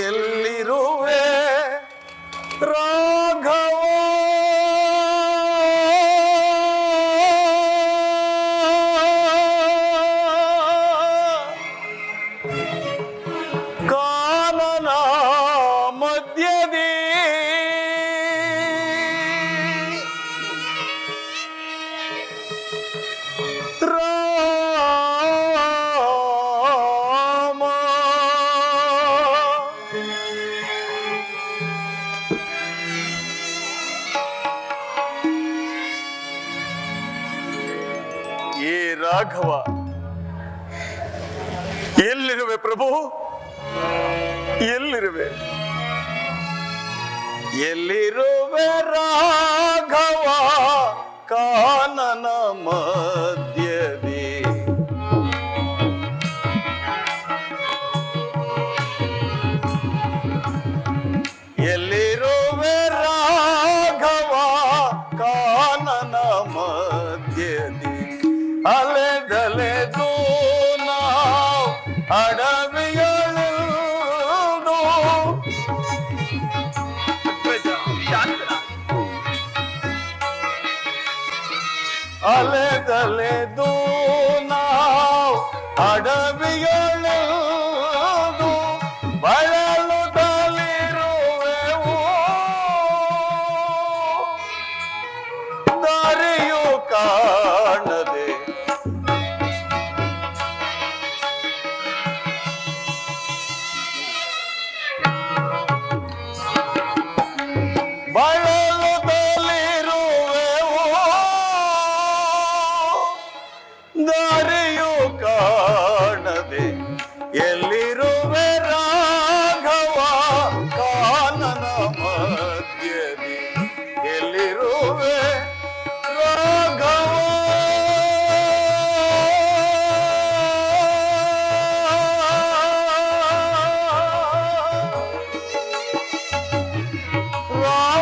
ಎಲ್ಲಿರುವೆ ರಾಘವ ರಾಘವ. ಎಲ್ಲಿರುವೆ ಪ್ರಭು? ಎಲ್ಲಿರುವೆ? ಎಲ್ಲಿರುವೆ? గలే గలే దూనా అడవి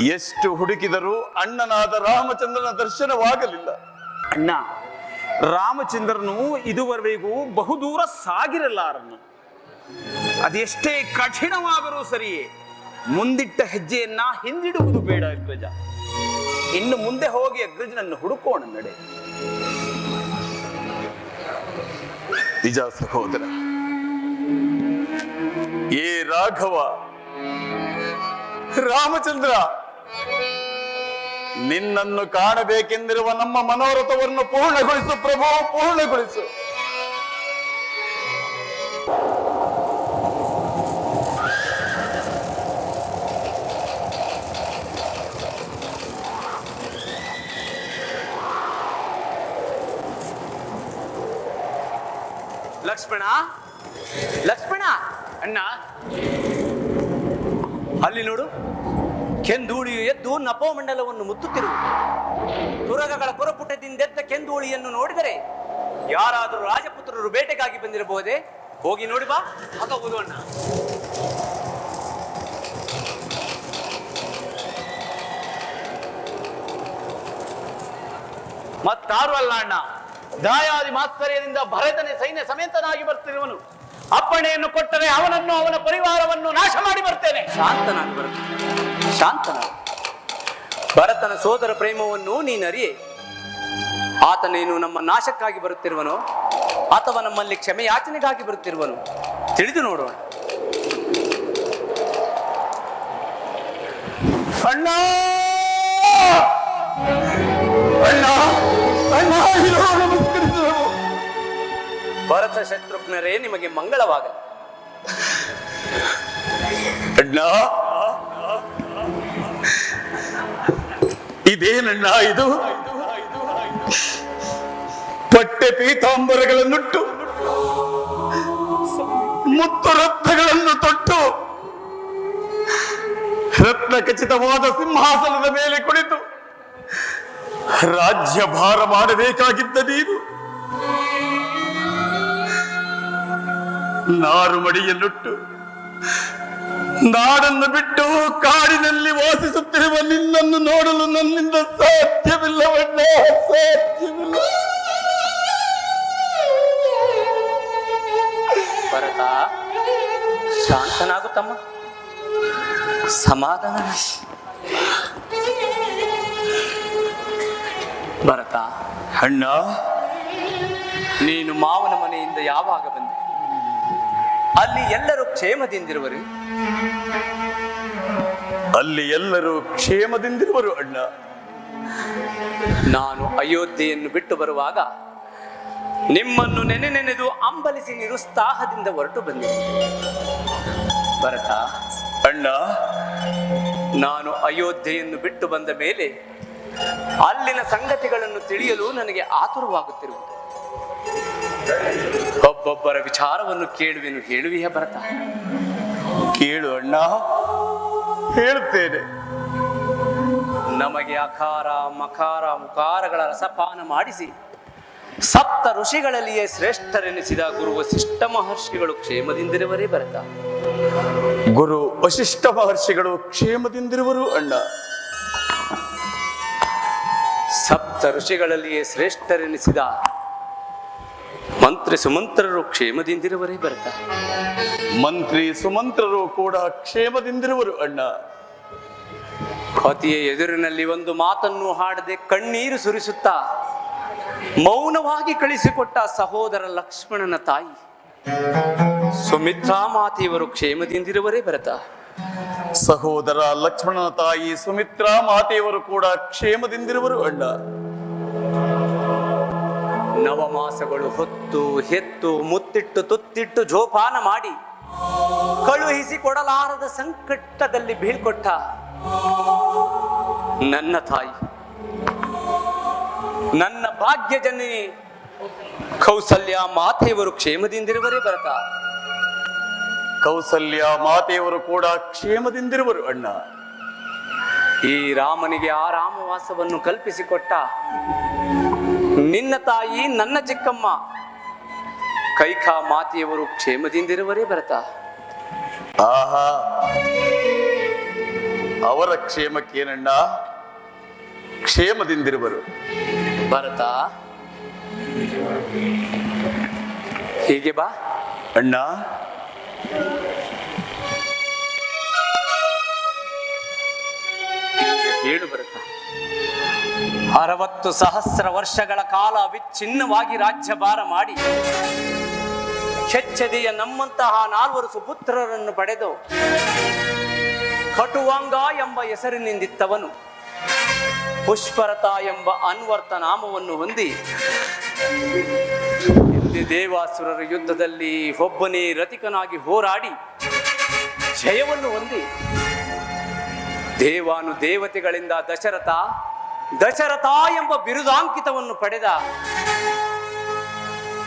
ಎಷ್ಟು ಹುಡುಕಿದರೂ ಅಣ್ಣನಾದ ರಾಮಚಂದ್ರನ ದರ್ಶನವಾಗಲಿಲ್ಲ. ಅಣ್ಣ ರಾಮಚಂದ್ರನು ಇದುವರೆಗೂ ಬಹುದೂರ ಸಾಗಿರಲಾರನು. ಅದೆಷ್ಟೇ ಕಠಿಣವಾದರೂ ಸರಿಯೇ ಮುಂದಿಟ್ಟ ಹೆಜ್ಜೆಯನ್ನ ಹಿಂದಿಡುವುದು ಬೇಡ ಅಗ್ರಜ. ಇನ್ನು ಮುಂದೆ ಹೋಗಿ ಅಗ್ರಜನನ್ನು ಹುಡುಕೋಣ ನಡೆ. ನಿಜ ಸಹೋದರ ಏ ರಾಘವ ರಾಮಚಂದ್ರ ನಿನ್ನನ್ನು ಕಾಣಬೇಕೆಂದಿರುವ ನಮ್ಮ ಮನೋರಥವನ್ನು ಪೂರ್ಣಗೊಳಿಸು ಪ್ರಭು ಪೂರ್ಣಗೊಳಿಸು. ಲಕ್ಷ್ಮಣ? ಲಕ್ಷ್ಮಣ? ಅಣ್ಣ? ಅಲ್ಲಿ ನೋಡು. ಕೆಂದೂಳಿಯು ಎದ್ದು ನಪೋಮಂಡಲವನ್ನು ಮುತ್ತುತ್ತಿರುವುದು. ತುರಗಗಳ ಪುರಪುಟದಿಂದೆದ್ದ ಕೆಂದೂಳಿಯನ್ನು ನೋಡಿದರೆ ಯಾರಾದರೂ ರಾಜಪುತ್ರರು ಬೇಟೆಗಾಗಿ ಬಂದಿರಬಹುದೇ? ಹೋಗಿ ನೋಡಿ ಬಾ. ಹಾಕಬಹುದು ಅಣ್ಣ ಮತ್ತಾರು ಅಲ್ಲ ಅಣ್ಣ. ದಾಯಾದಿ ಮಾತ್ಸರ್ಯದಿಂದ ಭರತನೆ ಸೈನ್ಯ ಸಮೇತನಾಗಿ ಬರ್ತಿರುವನು. ಅಪ್ಪಣೆಯನ್ನು ಕೊಟ್ಟರೆ ಅವನನ್ನು ಅವನ ಪರಿವಾರವನ್ನು ನಾಶ ಮಾಡಿ ಬರ್ತೇನೆ. ಶಾಂತನಾಗಿ ಬರುತ್ತೇನೆ ಶಾಂತನಾಗಿ ಭರತನ ಸೋದರ ಪ್ರೇಮವನ್ನು ನೀನರಿಯೇ. ಆತನೇನು ನಮ್ಮ ನಾಶಕ್ಕಾಗಿ ಬರುತ್ತಿರುವನು, ಅಥವಾ ನಮ್ಮಲ್ಲಿ ಕ್ಷಮೆಯಾಚನೆಗಾಗಿ ಬರುತ್ತಿರುವನು. ತಿಳಿದು ನೋಡೋಣ. ಅಣ್ಣ! ಅಣ್ಣ! ಭರತ ಶತ್ರುಘ್ನರೇ, ನಿಮಗೆ ಮಂಗಳವಾಗಲಿ. ಅಣ್ಣ! ಇದೇನಣ್ಣ ಇದು? ಪಟ್ಟೆ ಪೀತಾಂಬರಗಳನ್ನುಟ್ಟು, ಮುತ್ತು ರತ್ನಗಳನ್ನು ತೊಟ್ಟು, ರತ್ನ ಖಚಿತವಾದ ಸಿಂಹಾಸನದ ಮೇಲೆ ಕುಳಿತು ರಾಜ್ಯ ಭಾರ ಮಾಡಬೇಕಾಗಿದ್ದ ನೀನು. ನಾರು ಮಡಿಯನ್ನುಟ್ಟು ನಾಡನ್ನು ಬಿಟ್ಟು ಕಾಡಿನಲ್ಲಿ ವಾಸಿಸುತ್ತ ನಿನ್ನನ್ನು ನೋಡಲು ನನ್ನಿಂದ ಸಾಧ್ಯವಿಲ್ಲವಣ್ಣ ಸಾಧ್ಯವಿಲ್ಲ. ಭರತ ಶಾಂತನಾಗು ತಮ್ಮ ಸಮಾಧಾನ ಭರತ ಅಣ್ಣ ನೀನು ಮಾವನ ಮನೆಯಿಂದ ಯಾವಾಗ ಬಂದೆ? ಅಲ್ಲಿ ಎಲ್ಲರೂ ಕ್ಷೇಮದಿಂದಿರುವರು? ಅಲ್ಲಿ ಎಲ್ಲರೂ ಕ್ಷೇಮದಿಂದಿರುವರು ಅಣ್ಣ. ನಾನು ಅಯೋಧ್ಯೆಯನ್ನು ಬಿಟ್ಟು ಬರುವಾಗ ನಿಮ್ಮನ್ನು ನೆನೆ ನೆನೆದು ಅಂಬಲಿಸಿ ನಿರುತ್ಸಾಹದಿಂದ ಹೊರಟು ಬಂದೆ. ಭರತ ಅಣ್ಣ. ನಾನು ಅಯೋಧ್ಯೆಯನ್ನು ಬಿಟ್ಟು ಬಂದ ಮೇಲೆ ಅಲ್ಲಿನ ಸಂಗತಿಗಳನ್ನು ತಿಳಿಯಲು ನನಗೆ ಆತುರವಾಗುತ್ತಿರುವುದು. ಒಬ್ಬೊಬ್ಬರ ವಿಚಾರವನ್ನು ಕೇಳುವೆನು ಹೇಳುವಿಯ ಭರತ? ಕೇಳು ಅಣ್ಣ. ಹೇಳ್ತೇನೆ. ನಮಗೆ ಅಕಾರ ಮಕಾರ ಮುಖಾರಗಳ ರಸಪಾನ ಮಾಡಿಸಿ ಸಪ್ತ ಋಷಿಗಳಲ್ಲಿಯೇ ಶ್ರೇಷ್ಠರೆನಿಸಿದ ಗುರು ವಸಿಷ್ಠ ಮಹರ್ಷಿಗಳು ಕ್ಷೇಮದಿಂದಿರುವರೇ ಬರೆದ ಗುರು ವಶಿಷ್ಠ ಮಹರ್ಷಿಗಳು ಕ್ಷೇಮದಿಂದಿರುವರು ಅಣ್ಣ. ಸಪ್ತ ಋಷಿಗಳಲ್ಲಿಯೇ ಶ್ರೇಷ್ಠರೆನಿಸಿದ ಮಂತ್ರಿ ಸುಮಂತ್ರರು ಕ್ಷೇಮದಿಂದಿರುವರೇ ಭರತ. ಮಂತ್ರಿ ಸುಮಂತ್ರರು ಕೂಡ ಕ್ಷೇಮದಿಂದಿರುವರು ಅಣ್ಣ. ಪತಿಯ ಎದುರಿನಲ್ಲಿ ಒಂದು ಮಾತನ್ನು ಹಾಡದೆ ಕಣ್ಣೀರು ಸುರಿಸುತ್ತಾ ಮೌನವಾಗಿ ಕಳಿಸಿಕೊಟ್ಟ ಸಹೋದರ ಲಕ್ಷ್ಮಣನ ತಾಯಿ. ಸುಮಿತ್ರಾ ಮಾತೆಯವರು ಕ್ಷೇಮದಿಂದಿರುವರೇ ಭರತ. ಸಹೋದರ ಲಕ್ಷ್ಮಣನ ತಾಯಿ ಸುಮಿತ್ರಾ ಮಾತೆಯವರು ಕೂಡ ಕ್ಷೇಮದಿಂದಿರುವರು ಅಣ್ಣ. ನವಮಾಸಗಳು ಹೊತ್ತು ಹೆತ್ತು ಮುತ್ತಿಟ್ಟು ತುತ್ತಿಟ್ಟು ಜೋಪಾನ ಮಾಡಿ ಕಳುಹಿಸಿ ಕೊಡಲಾರದ ಸಂಕಟದಲ್ಲಿ ಬೀಳ್ಕೊಟ್ಟ ನನ್ನ ತಾಯಿ ನನ್ನ ಭಾಗ್ಯ ಜನನಿ ಕೌಸಲ್ಯ ಮಾತೆಯವರು ಕ್ಷೇಮದಿಂದಿರುವರೇ ಬರತ ಕೌಸಲ್ಯ ಮಾತೆಯವರು ಕೂಡ ಕ್ಷೇಮದಿಂದಿರುವರು ಅಣ್ಣ. ಈ ರಾಮನಿಗೆ ಆ ರಾಮವಾಸವನ್ನು ಕಲ್ಪಿಸಿಕೊಟ್ಟ ನಿನ್ನ ತಾಯಿ ನನ್ನ ಚಿಕ್ಕಮ್ಮ ಕೈಕಾ ಮಾತೆಯವರು ಕ್ಷೇಮದಿಂದಿರುವರೇ ಭರತ. ಆಹಾ. ಅವರ ಕ್ಷೇಮಕ್ಕೇನಣ್ಣ? ಕ್ಷೇಮದಿಂದಿರುವರು. ಭರತ. ಹೀಗೆ ಬಾ. ಅಣ್ಣ. ಹೇಳು ಭರತ. ಅರವತ್ತು ಸಹಸ್ರ ವರ್ಷಗಳ ಕಾಲ ಅವಿಚ್ಛಿನ್ನವಾಗಿ ರಾಜ್ಯಭಾರ ಮಾಡಿ ಕೆಚ್ಚದೆಯ ನಮ್ಮಂತಹ ನಾಲ್ವರು ಸುಪುತ್ರರನ್ನು ಪಡೆದು ಕಟುವಾಂಗ ಎಂಬ ಹೆಸರಿನಿಂದಿತ್ತವನು. ಪುಷ್ಪರತ ಎಂಬ ಅನ್ವರ್ಥ ನಾಮವನ್ನು ಹಿಂದೆ ದೇವಾಸುರರ ಯುದ್ಧದಲ್ಲಿ ಒಬ್ಬನೇ ರತಿಕನಾಗಿ ಹೋರಾಡಿ ಜಯವನ್ನು ಹೊಂದಿ ದೇವಾನು ದೇವತೆಗಳಿಂದ ದಶರಥ ದಶರಥ ಎಂಬ ಬಿರುದಾಂಕಿತವನ್ನು ಪಡೆದ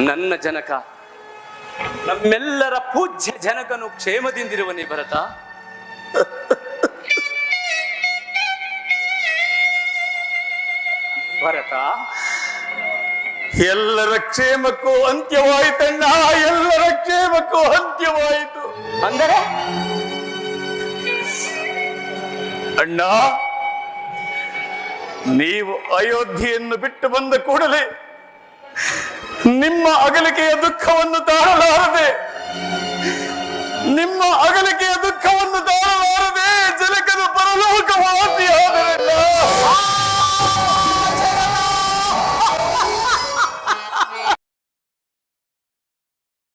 ನನ್ನ ಜನಕ. ನಮ್ಮೆಲ್ಲರ ಪೂಜ್ಯ ಜನಕನು ಕ್ಷೇಮದಿಂದಿರುವನೇ ಭರತ. ಭರತ. ಎಲ್ಲರ ಕ್ಷೇಮಕ್ಕೂ ಅಂತ್ಯವಾಯಿತಣ್ಣ ಎಲ್ಲರ ಕ್ಷೇಮಕ್ಕೂ ಅಂತ್ಯವಾಯಿತು. ಅಂದರೆ? ಅಣ್ಣ ನೀವು ಅಯೋಧ್ಯೆಯನ್ನು ಬಿಟ್ಟು ಬಂದ ಕೂಡಲೇ ನಿಮ್ಮ ಅಗಲಿಕೆಯ ದುಃಖವನ್ನು ತಾಳಲಾರದೆ ನಿಮ್ಮ ಅಗಲಿಕೆಯ ದುಃಖವನ್ನು ತಾಳಲಾರದೆ